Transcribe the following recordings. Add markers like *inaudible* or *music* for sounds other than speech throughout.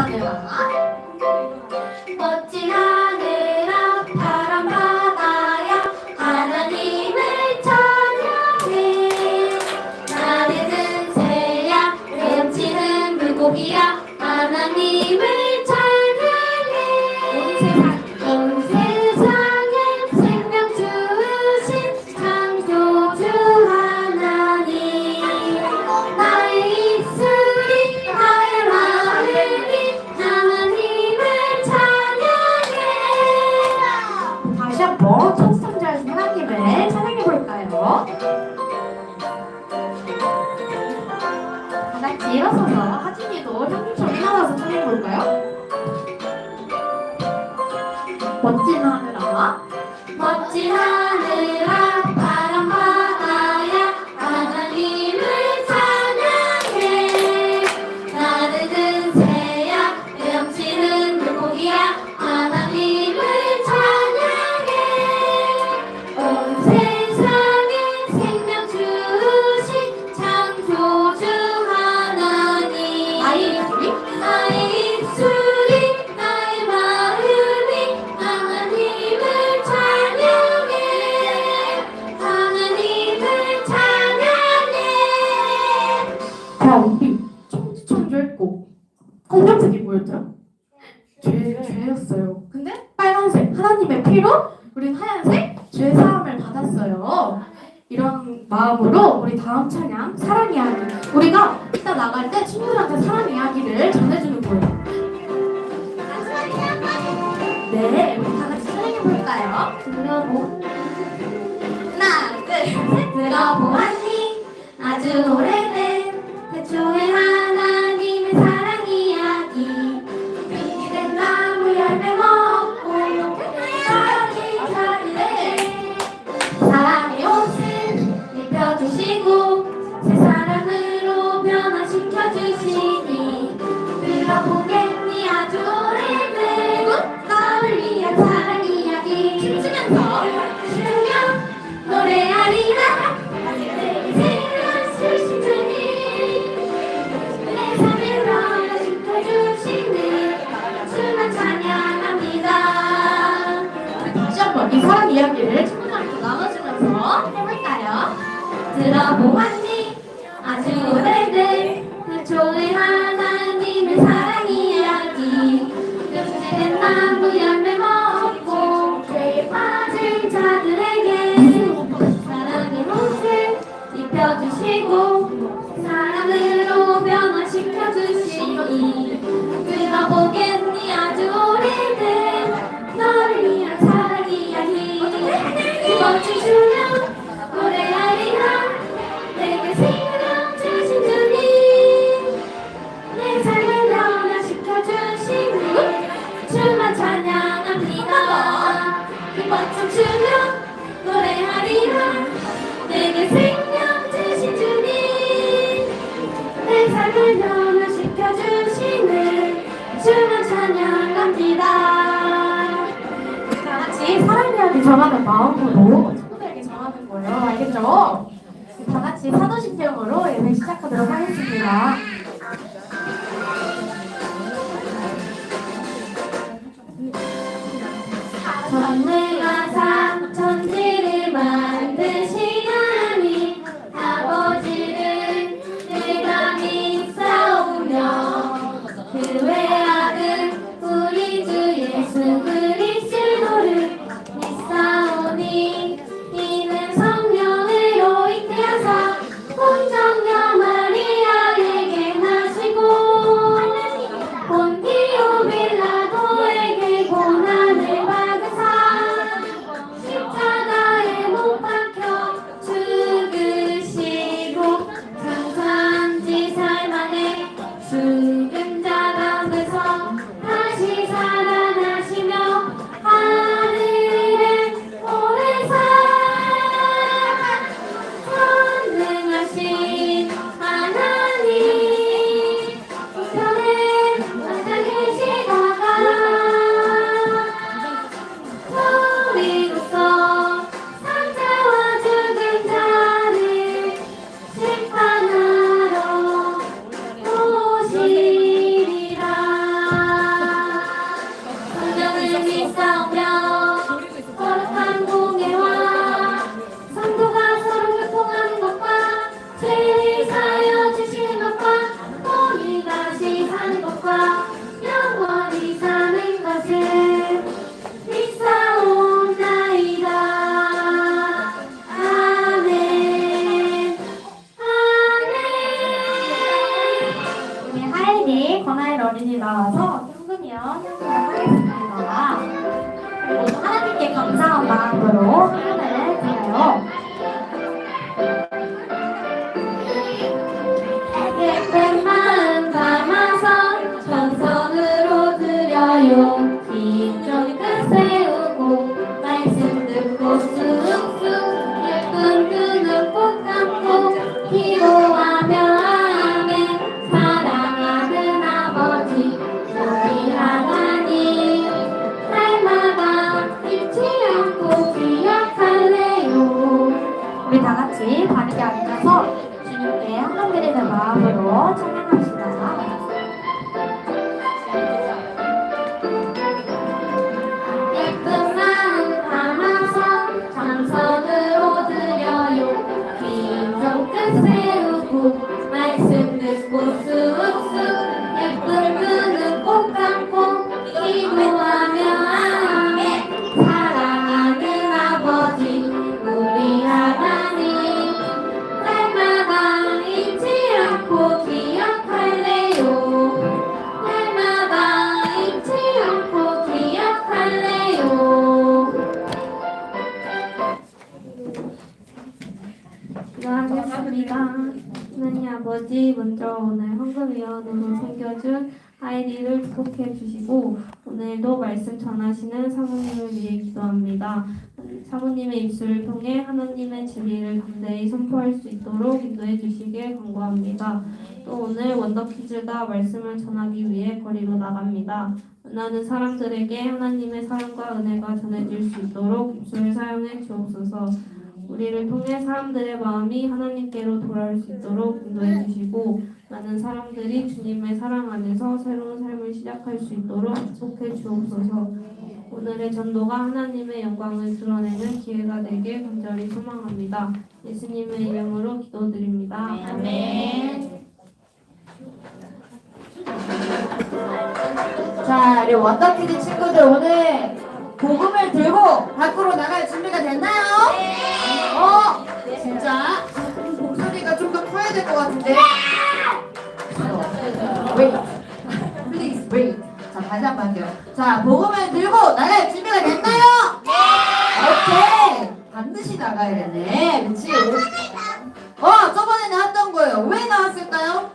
아, 편하게 봐. 我记 내렸어요. 근데 빨간색 하나님의 피로 우린 하얀색 죄 사함을 받았어요. 이런 마음으로 우리 다음 찬양 사랑 이야기 우리가 이따 나갈 때 친구들한테 사랑 이야기를 전해주는 거예요. 네, 우리 다 같이 사랑해 볼까요? 누가 뭐? 하나, 둘, 셋. 누가 뭐 하니? 아주 오래. one, two, three. 하이디 권하일 어린이 나와서 현금이요 현금을 하겠습니다. 그리고 하나님께 감사한 마음으로 현금을 드려요. 오늘도 말씀 전하시는 사모님을 위해 기도합니다. 사모님의 입술을 통해 하나님의 진리를 담대히 선포할 수 있도록 인도해 주시길 간구합니다. 또 오늘 원더키즈가 말씀을 전하기 위해 거리로 나갑니다. 만나는 사람들에게 하나님의 사랑과 은혜가 전해질 수 있도록 입술을 사용해 주옵소서. 우리를 통해 사람들의 마음이 하나님께로 돌아올 수 있도록 인도해 주시고 많은 사람들이 주님의 사랑 안에서 새로운 삶 을 시작할 수 있도록 축복해 주옵소서. 오늘의 전도가 하나님의 영광을 드러내는 기회가 되길 간절히 소망합니다. 예수님의 이름으로 기도드립니다. 아멘. 자, 우리 원더키즈 친구들 오늘 복음을 들고 밖으로 나갈 준비가 됐나요? 어? 진짜? 목소리가 좀 더 커야 될 것 같은데? wait. 다시 한 번 할게요. 자, 복음을 들고 나갈 준비가 됐나요? 오케이. 반드시 나가야겠네. 그치? 어, 저번에 나왔던 거예요. 왜 나왔을까요?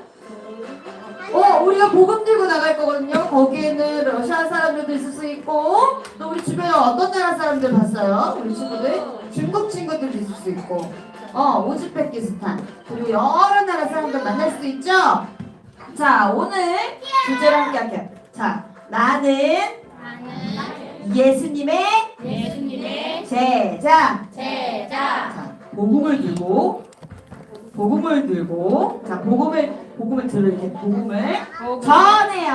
어, 우리가 복음 들고 나갈 거거든요. 거기에는 러시아 사람들도 있을 수 있고, 또 우리 주변에 어떤 나라 사람들 봤어요? 우리 친구들? 중국 친구들도 있을 수 있고, 어, 우즈베키스탄. 그리고 여러 나라 사람들 만날 수도 있죠? 자, 오늘 주제를 함께 할게요. 자, 나는 예수님의 제자. 자, 복음을 들고, 복음을 들고, 자, 복음을, 복음을 들을 이렇게 복음을 전해요.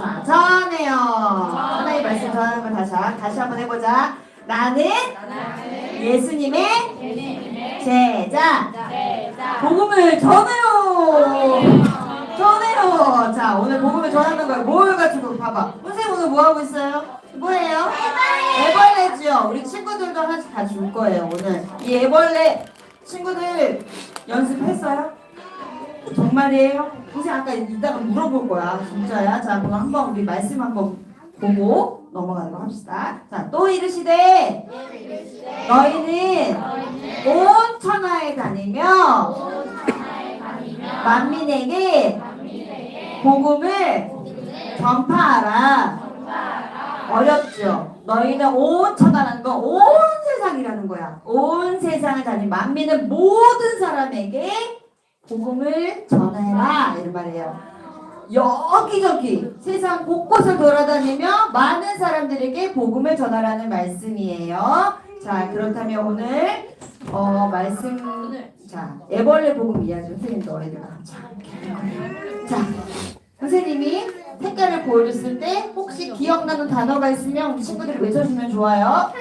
자, 전해요. 하나님 말씀 전하는 걸 다시, 한- 다시 한번 해보자. 나는 예수님의 제자. 복음을 전해요. 자, 오늘 복음을 전하는 거예요. 뭘 가지고 봐봐. 선생님 오늘 뭐 하고 있어요? 뭐예요? 애벌레죠. 우리 친구들도 하나씩 다 줄 거예요. 오늘 이 애벌레 친구들 연습했어요? 정말이에요? 선생님 아까 이따가 물어볼 거야. 진짜야? 자, 그럼 한번 우리 말씀 한번 보고 넘어가도록 합시다. 자, 또 이르시되 너희는 온 천하에 다니며 만민에게 복음을 전파하라. 어렵죠. 너희는 온 천하라는 건 온 세상이라는 거야. 온 세상을 다니 만민은 모든 사람에게 복음을 전해라 이런 말이에요. 여기저기 세상 곳곳을 돌아다니며 많은 사람들에게 복음을 전하라는 말씀이에요. 자 그렇다면 오늘 어 말씀 자 애벌레 복음 이야기 선생님 할 거예요. 자 선생님이 색깔을 보여줬을 때 혹시 기억나는 단어가 있으면 우리 친구들이 외쳐주면 좋아요.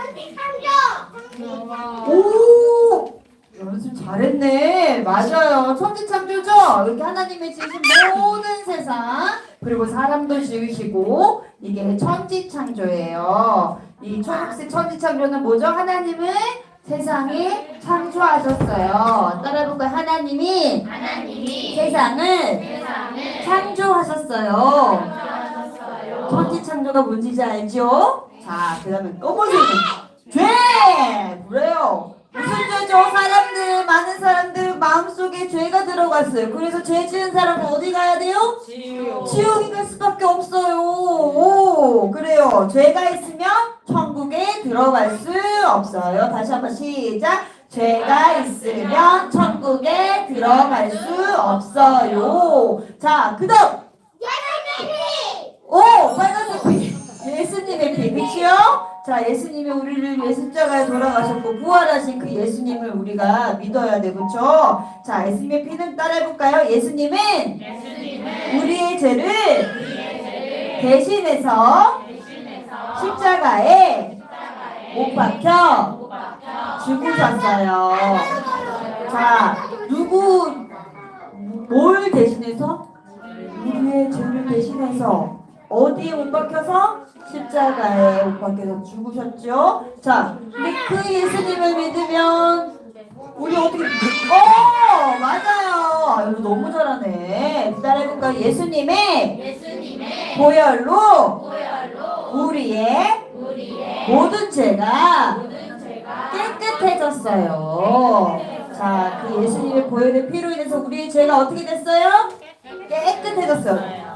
오! 연습 잘했네. 맞아요. 천지창조죠? 이렇게 하나님의 지으신 모든 세상, 그리고 사람도 지으시고, 이게 천지창조예요. 이 초록색 천지창조는 뭐죠? 하나님은 세상에 창조하셨어요. 따라해볼까요? 하나님이, 세상을 창조하셨어요. 천지 창조가 뭔지 잘 알죠? 자, 그 다음에 또 뭐지? 죄! 그래요. 무슨 죄죠? 사람들, 많은 사람들 마음속에 죄가 들어갔어요. 그래서 죄 지은 사람은 어디 가야 돼요? 지옥에 갈 수밖에 없어요. 오, 그래요. 죄가 있으면 천국에 들어갈 수 없어요. 다시 한번 시작. 죄가 있으면 천국에 들어갈 수 없어요. 자, 그 다음. 오, 빨간색 피. 예수님의 피, 그치요? 자, 예수님이 우리를 위해 십자가에 돌아가셨고 부활하신 그 예수님을 우리가 믿어야 돼, 그쵸? 자, 예수님의 피는 따라해볼까요? 예수님은 우리의 죄를 대신해서 십자가에 못 박혀 죽으셨어요. 자, 누구, 뭘 대신해서? 우리의 죄를 대신해서 어디에 못 박혀서? 십자가에 못 박혀서 죽으셨죠? 자, 근데 그 예수님을 믿으면 우리 어떻게 어 맞아요. 아유 너무 잘하네. 따라해볼까요. 예수님의 보혈로 우리의 모든 죄가 깨끗해졌어요. 자 그 예수님의 보혈의 피로 인해서 우리의 죄가 어떻게 됐어요? 깨끗해졌어요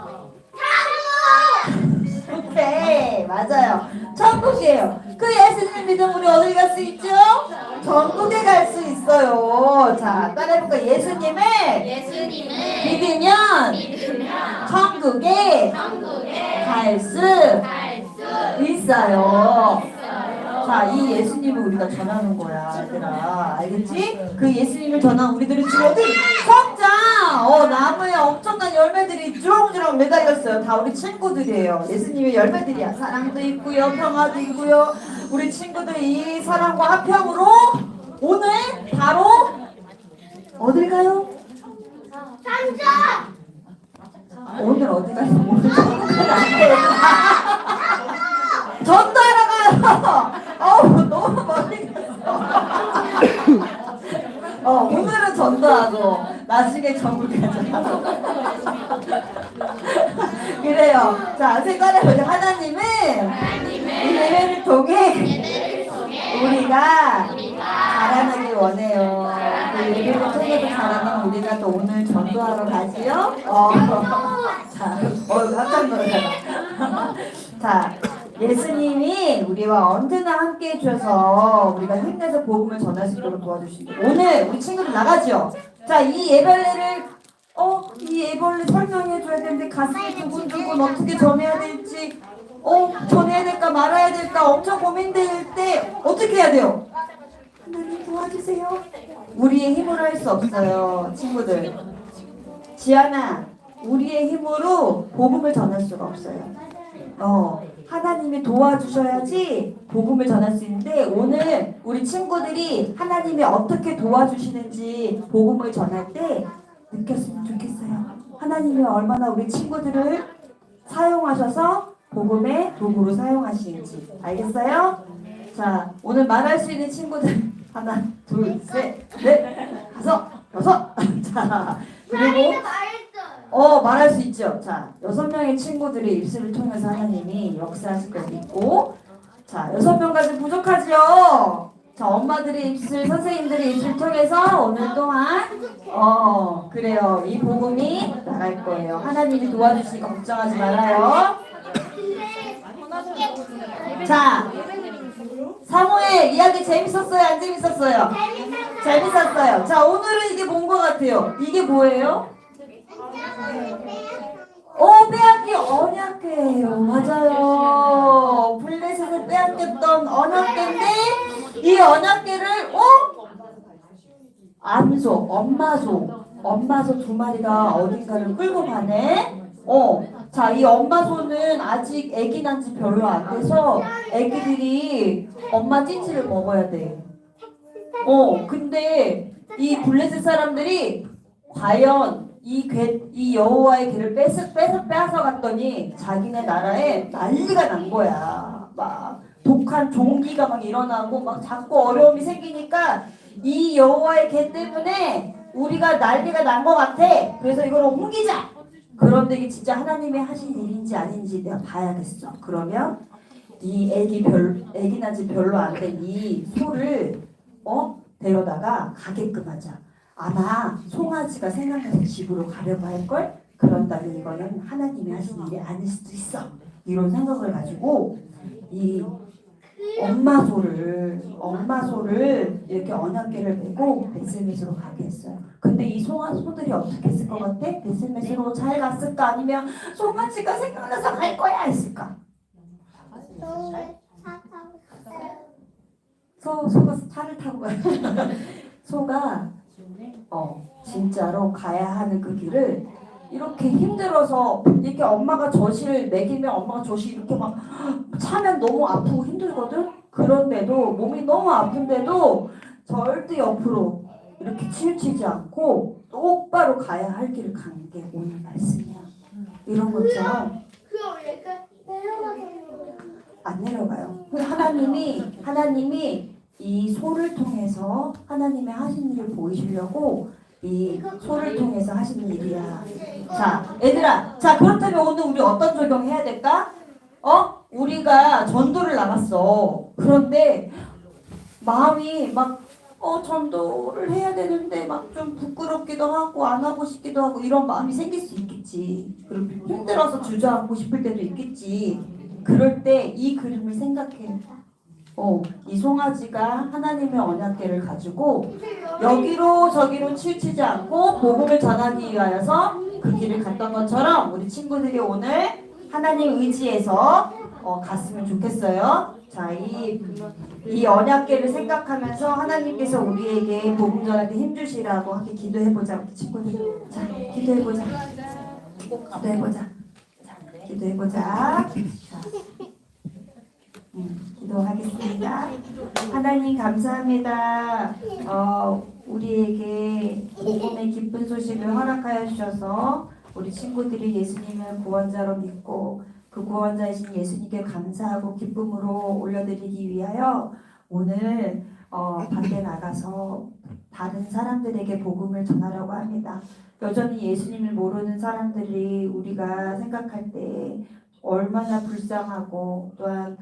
오케이 맞아요. 천국이에요. 그 예수님 믿으면 우리 어디 갈 수 있죠? 전국에 갈 수 있어요. 자 따라해볼까 예수님을 믿으면 천국에 갈수 있어요 자 이 예수님을 우리가 전하는 거야 얘들아 알겠지? 그 예수님을 전한 우리들은 지금 어디 성장 어 나무에 엄청난 열매들이 주렁주렁 매달렸어요 다 우리 친구들이에요 예수님의 열매들이야 사랑도 있고요 평화도 있고요 우리 친구들 이 사랑과 화평으로 오늘 바로 어딜 가요? 오늘 어디 가요? 오늘. 전도하러 가요. 어우 너무 멀리 갔어. 어 오늘은 전도하고 나중에 전국 가자. 그래요. 자 생각해 보자. 하나님은 이 예배를 통해 우리가 자라나길 원해요. 그 예배를 통해서 자라면 우리가 또 오늘 전도하러 가지요. 어, 자, 어 깜짝 놀랐다. 자, 예수님이 우리와 언제나 함께 해주셔서 우리가 힘내서 복음을 전할 수 있도록 도와주시고 오늘 우리 친구들 나가죠. 자, 이 예벌레를 어, 이 예벌레 설명해 줘야 되는데 가슴이 두근두근 어떻게 전해야 될지 어, 전해야 될까 말아야 될까 엄청 고민될 때 어떻게 해야 돼요? 하나님 도와주세요. 우리의 힘으로 할 수 없어요, 친구들. 지안아, 우리의 힘으로 복음을 전할 수가 없어요. 어, 하나님이 도와주셔야지 복음을 전할 수 있는데 오늘 우리 친구들이 하나님이 어떻게 도와주시는지 복음을 전할 때 느꼈으면 좋겠어요. 하나님이 얼마나 우리 친구들을 사용하셔서 복음의 도구로 사용하시는지 알겠어요? 자, 오늘 말할 수 있는 친구들 *laughs* 하나, 둘, 셋, 넷, 다섯, 여섯. *laughs* 자, 그리고 어 말할 수 있죠. 자 여섯 명의 친구들의 입술을 통해서 하나님이 역사하실 걸 믿고 자 여섯 명까지 부족하지요. 자 엄마들의 입술, 선생님들의 입술 통해서 오늘 동안 어 그래요 이 복음이 나갈 거예요. 하나님이 도와주시니까 걱정하지 말아요. 자 사모의 이야기 재밌었어요? 안 재밌었어요? 재밌었어요. 자 오늘은 이게 뭔 것 같아요? 이게 뭐예요? 오 빼앗기 언약궤예요. 맞아요. 블레셋을 빼앗겼던 언약궤인데 이 언약궤를 어? 암소 엄마소. 엄마소 두 마리가 어딘가를 끌고 가네. 어 자 이 엄마 소는 아직 애기 난 지 별로 안 돼서 애기들이 엄마 찌찌를 먹어야 돼 어 근데 이 블레셋 사람들이 과연 이 괴, 이 여호와의 길을 뺏어, 뺏어, 뺏어 갔더니 자기네 나라에 난리가 난 거야. 막 독한 종기가 막 일어나고 막 자꾸 어려움이 생기니까 이 여호와의 개 때문에 우리가 난리가 난 것 같아. 그래서 이걸 옮기자. 그런데 이게 진짜 하나님이 하신 일인지 아닌지 내가 봐야겠어. 그러면 이 애기 별 애기 난지 별로 안 된 이 소를 어 데려다가 가게끔 하자. 아마 송아지가 생각나서 집으로 가려고 할 걸. 그런다면 이거는 하나님이 하신 일이 아닐 수도 있어. 이런 생각을 가지고 이 엄마 소를 엄마 소를 이렇게 언약계를 메고 베슬메스로 가게 했어요. 근데 이 송아 소들이 어떻게 했을 것 같아? 베슬메스로 잘 갔을까? 아니면 송아지가 생각나서 갈 거야 했을까? 소 소가 차를 타고 가요. *laughs* 소가 어 진짜로 가야 하는 그 길을 이렇게 힘들어서 이렇게 엄마가 젖을 먹이면 엄마가 젖이 이렇게 막 차면 너무 아프고 힘들거든. 그런데도 몸이 너무 아픈데도 절대 옆으로 이렇게 치우치지 않고 똑바로 가야 할 길을 가는 게 오늘 말씀이야. 이런 것처럼 안 내려가요. 그 하나님이 하나님이 이 소를 통해서 하나님의 하신 일을 보이시려고 이 소를 통해서 하시는 일이야. 자, 얘들아, 자 그렇다면 오늘 우리 어떤 적용해야 될까? 어? 우리가 전도를 나갔어. 그런데 마음이 막 어, 전도를 해야 되는데 막 좀 부끄럽기도 하고 안 하고 싶기도 하고 이런 마음이 생길 수 있겠지. 그리고 힘들어서 주저앉고 싶을 때도 있겠지. 그럴 때 이 그림을 생각해. 어, 이 송아지가 하나님의 언약계를 가지고 여기로 저기로 치우치지 않고 복음을 전하기 위하여서 그 길을 갔던 것처럼 우리 친구들이 오늘 하나님 의지에서 어, 갔으면 좋겠어요. 자, 이, 이 언약계를 생각하면서 하나님께서 우리에게 복음 때 힘주시라고 함께 기도해보자, 우리 친구들. 자, 기도해보자. 기도해보자. 자, 기도해보자. 자, 음, 기도하겠습니다. 하나님 감사합니다. 어, 우리에게 복음의 기쁜 소식을 허락하여 주셔서 우리 친구들이 예수님을 구원자로 믿고 그 구원자이신 예수님께 감사하고 기쁨으로 올려드리기 위하여 오늘 어, 밖에 나가서 다른 사람들에게 복음을 전하려고 합니다. 여전히 예수님을 모르는 사람들이 우리가 생각할 때 얼마나 불쌍하고 또한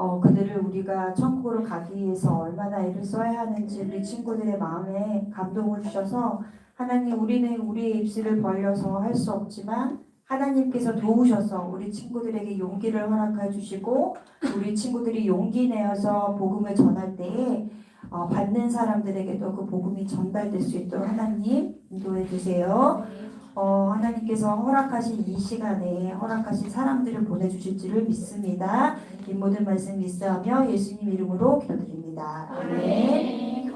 어, 그들을 우리가 천국으로 가기 위해서 얼마나 애를 써야 하는지 우리 친구들의 마음에 감동을 주셔서 하나님 우리는 우리의 입술을 벌려서 할 수 없지만 하나님께서 도우셔서 우리 친구들에게 용기를 허락해 주시고 우리 친구들이 용기 내어서 복음을 전할 때에 어, 받는 사람들에게도 그 복음이 전달될 수 있도록 하나님 인도해 주세요. 어, 하나님께서 허락하신 이 시간에 허락하신 사람들을 보내주실 줄을 믿습니다. 이 모든 말씀 믿사하며 예수님 이름으로 기도드립니다. 아멘.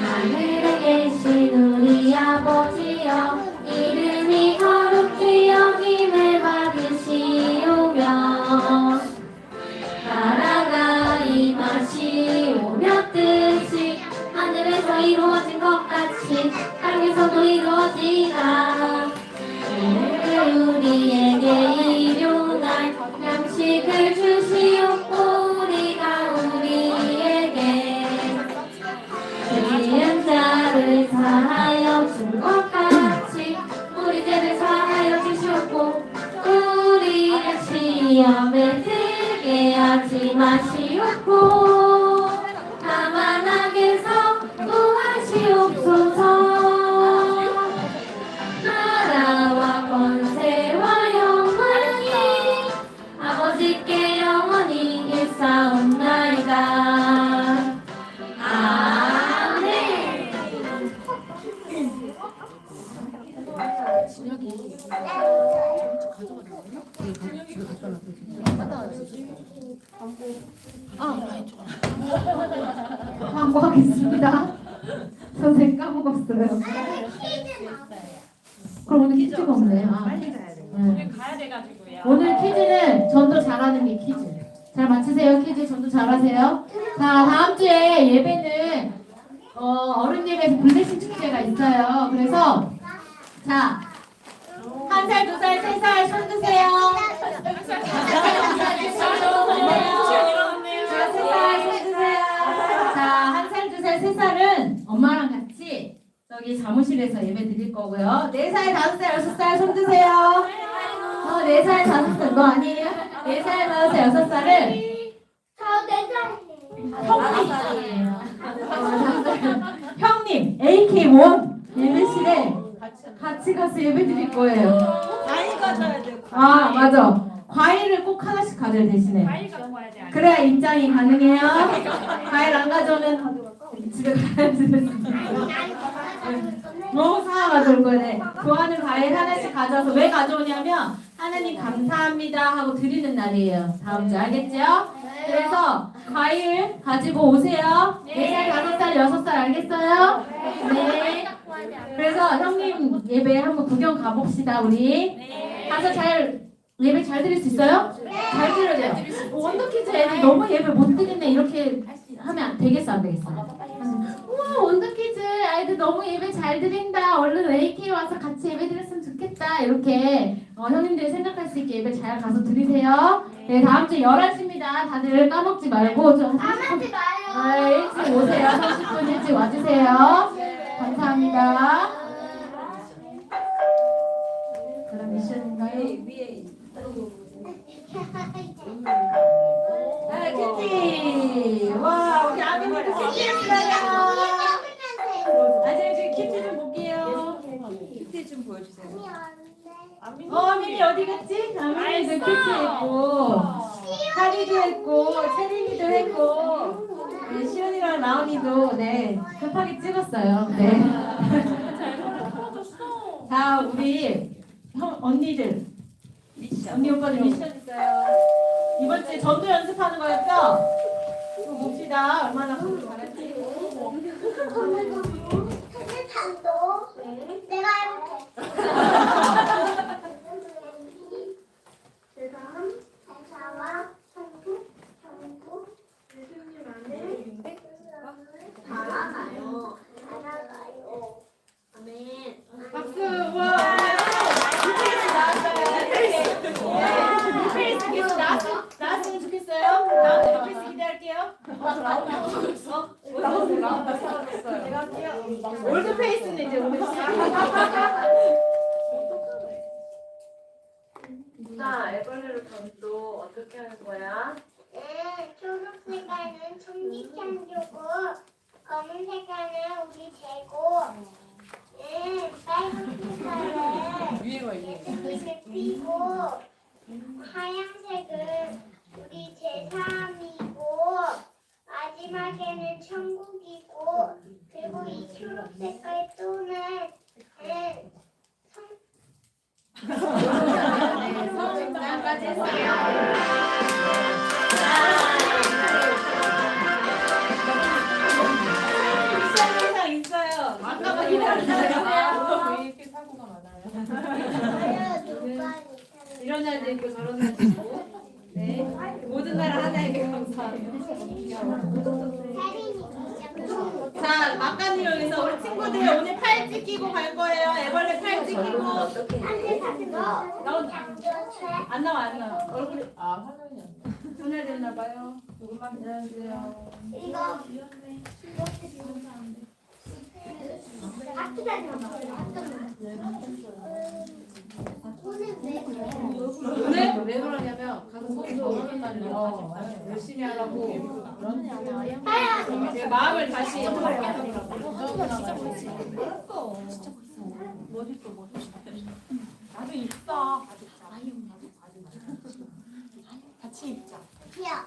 하늘에 계신 우리 아버지 여기 사무실에서 예배 드릴 거고요. 4살, 5살, 6살 손 드세요. 어, 4살, 5살, 너 아니에요? 4살, 5살, 6살을 형님, AK1 예배실에 같이 가서 예배 드릴 거예요. 과일 가져야 돼. 아, 맞아. 과일을 꼭 하나씩 가져야 대신에. 과일 갖고 와야 돼. 그래야 입장이 가능해요. 과일 안 가져오면 집에 가야지. 너무 사와 가져올 거네. 좋아하는 과일 하나씩 가져와서 왜 가져오냐면 하나님 감사합니다 하고 드리는 날이에요. 다음 주 알겠죠? 그래서 과일 가지고 오세요. 4살, 5살, 6살 알겠어요? 네. 그래서 형님 예배 한번 구경 가봅시다 우리. 가서 잘 예배 잘 드릴 수 있어요? 잘 드려야 돼요. 원더키즈 애들 너무 예배 못 드리네. 이렇게 하면 안 되겠어 안 되겠어? 우와 원더키즈 아이들 너무 예배 잘 드린다. 얼른 AK 와서 같이 예배 드렸으면 좋겠다. 이렇게 어, 형님들이 생각할 수 있게 예배 잘 가서 드리세요. 네. 다음 주 11시입니다. 다들 까먹지 말고 좀 아, 일찍 오세요. 30분 일찍 와주세요. 감사합니다. 그럼 미션인가요? 위에 아, 키티! 와, 우리 아비님도 키티였어요. 아직 지금 키티 좀 볼게요. 키티 좀 보여주세요. 어, 미니 어디 갔지? 아미니도 키티 했고, 하리도 했고, 채린이도 했고, 네, 시연이랑 나은이도 네 급하게 찍었어요. 네. 자, 우리 형 언니들, 언니 오빠들 미션 있어요. 이번 주에 전도 연습하는 거였죠? 이거 봅시다. 얼마나 잘할지. 내가 해볼게. 그다음 대사와 천국, 천국, 살아가요. 살아가요. 아멘. 박수! 와! 뉴페이스 나왔어요. 뉴페이스 계속 나왔, 나왔으면 좋겠어요. 나오는 뉴페이스 기대할게요. 올드페이스는 이제 오늘 나 애벌레로 전도 어떻게 하는 거야? 네, 초록 색깔은 천지창조고, 검은 색깔은 우리 재고, 네, 빨간 색깔은 예수님을 띠고, 하얀색은 우리 제사함이고, 마지막에는 천국이고, 그리고 이 초록 색깔 또는 안 나와, 안 나와. 얼굴이, 아, 화면이 안 나와. 손을 댔나 봐요. 조금만 기다려주세요. 이거 오늘 왜 그러냐면 가서 손이 더우는 날이요. 열심히 하라고. 제 마음을 다시 나도 있어. 야